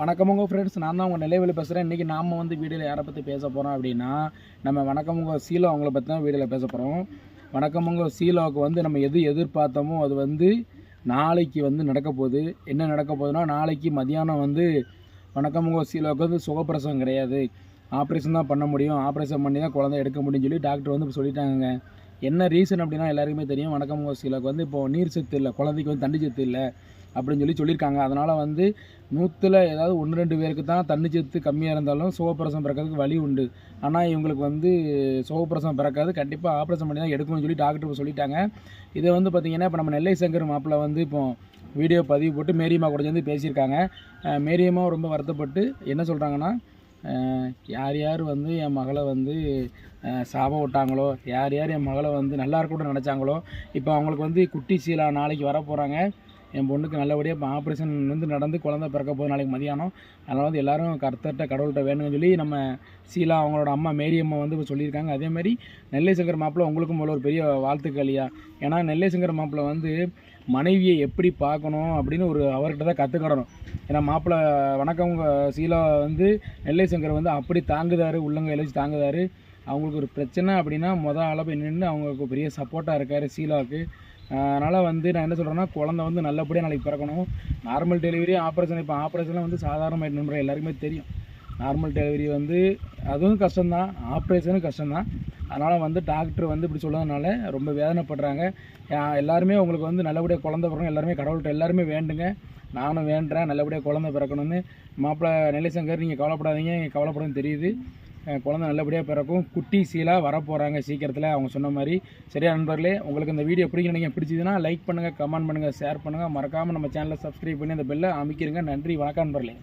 வணக்கமுங்க ஃப்ரெண்ட்ஸ் நான் தான் உங்கள் நிலைவில் பேசுகிறேன் இன்றைக்கி நாம் வந்து வீடியோவில் யாரை பற்றி பேச போகிறோம் அப்படின்னா நம்ம வணக்கமுங்க சீலோ அவங்கள பற்றி தான் வீடியோவில் பேச போகிறோம் வணக்கமுங்க சீலோவுக்கு வந்து நம்ம எது எதிர்பார்த்தோமோ அது வந்து நாளைக்கு வந்து நடக்க போகுது. என்ன நடக்க போகுதுன்னா நாளைக்கு மதியானம் வந்து வணக்கமுங்க சீலோவுக்கு வந்து சுகப்பிரசவம் கிடையாது. ஆப்ரேஷன் தான் பண்ண முடியும். ஆப்ரேஷன் பண்ணி தான் குழந்தை எடுக்க முடியும்னு சொல்லி டாக்டர் வந்து இப்போ சொல்லிட்டாங்க என்ன ரீசன் அப்படின்னா எல்லாருக்குமே தெரியும். வணக்கம் சிலருக்கு வந்து இப்போது நீர் சத்து இல்லை குழந்தைக்கு வந்து தண்ணி சத்து இல்லை அப்படின்னு சொல்லி சொல்லியிருக்காங்க. அதனால் வந்து நூற்றில் ஏதாவது ஒன்று ரெண்டு பேருக்கு தான் தண்ணி சத்து கம்மியாக இருந்தாலும் சுகப்பிரசவம் பிறக்கிறதுக்கு வழி உண்டு. ஆனால் இவங்களுக்கு வந்து சுகப்பிரசவம் பிறக்காது. கண்டிப்பாக ஆப்ரேஷன் பண்ணி தான் எடுக்கணும்னு சொல்லி டாக்டர் சொல்லிட்டாங்க. இதை வந்து பார்த்திங்கன்னா இப்போ நம்ம நெல்லை சங்கர் மாப்பிள்ளை வந்து இப்போது வீடியோ பதிவு போட்டு மேரியம்மா கூட சேர்ந்து பேசியிருக்காங்க. மேரியம்மா ரொம்ப வருத்தப்பட்டு என்ன சொல்கிறாங்கன்னா யார் யார் வந்து என் மகளை வந்து சாப சாபம் விட்டாங்களோ யார் யார் என் மகளை வந்து நல்லா இருக்கணும்னு நினச்சாங்களோ இப்போ அவங்களுக்கு வந்து குட்டி சீலா நாளைக்கு வர போகிறாங்க என் பொண்ணுக்கு நல்லபடியாக இப்போ ஆப்ரேஷன் வந்து நடந்து குழந்தை பிறக்க போகுது நாளைக்கு மதியானம். அதனால் வந்து எல்லாரும் கர்த்தர்கிட்ட கடவுள்கிட்ட வேணும்னு சொல்லி நம்ம சீலா அவங்களோட அம்மா மேரி அம்மா வந்து இப்போ சொல்லியிருக்காங்க. அதேமாதிரி நெல்லை சங்கர் மாப்பிள்ளை உங்களுக்கும் போல ஒரு பெரிய வாழ்த்துக்கள் இல்லையா ஏன்னா நெல்லை சங்கர் மாப்பிள்ளை வந்து மனைவியை எப்படி பார்க்கணும் அப்படின்னு ஒரு அவர்கிட்ட தான் கற்றுக்கிடணும் ஏன்னா மாப்பிள்ளை வணக்கம் சீலா வந்து நெல்லை சங்கர் வந்து அப்படி தாங்குதாரு உள்ளங்க எழுச்சி தாங்குதாரு. அவங்களுக்கு ஒரு பிரச்சனை அப்படின்னா மொதல் ஆளாக போய் நின்று அவங்களுக்கு பெரிய சப்போர்ட்டாக இருக்கார் சீலாவுக்கு. அதனால் வந்து நான் என்ன சொல்கிறேன்னா குழந்தை வந்து நல்லபடியாக நாளைக்கு பிறக்கணும். நார்மல் டெலிவரி ஆப்ரேஷன் இப்போ ஆப்ரேஷன்லாம் வந்து சாதாரணமாக நம்புற எல்லாருக்குமே தெரியும். நார்மல் டெலிவரி வந்து அதுவும் கஷ்டம்தான். ஆப்ரேஷனும் கஷ்டம்தான். அதனால் வந்து டாக்டர் வந்து இப்படி சொன்னதுனால ரொம்ப வேதனைப்படுறாங்க. எல்லாருமே உங்களுக்கு வந்து நல்லபடியாக குழந்த பிறக்கணும். எல்லாருமே கடவுள்கிட்ட எல்லாருமே வேண்டுங்க. நானும் வேண்டுறேன். நல்லபடியாக குழந்தை பிறக்கணும்னு. மாப்பிள்ளை நெல்லிசங்கர் நீங்கள் கவலைப்படாதீங்க. நீங்கள் கவலைப்படணும் தெரியுது. குழந்த குழந்தை நல்லபடியாக பிறக்கும். குட்டி சீலாக வரப்போகிறாங்க சீக்கிரத்தில். அவங்க சொன்ன மாதிரி. சரியா நண்பர்களே உங்களுக்கு இந்த வீடியோ பிடிக்கும் நீங்கள் பிடிச்சதுன்னா லைக் பண்ணுங்கள் கமெண்ட் பண்ணுங்கள் ஷேர் பண்ணுங்கள் மறக்காமல் நம்ம சேனலை சப்ஸ்கிரைப் பண்ணி அந்த பெல்லை அமைக்கிறங்க நன்றி வணக்கம் நண்பர்களே.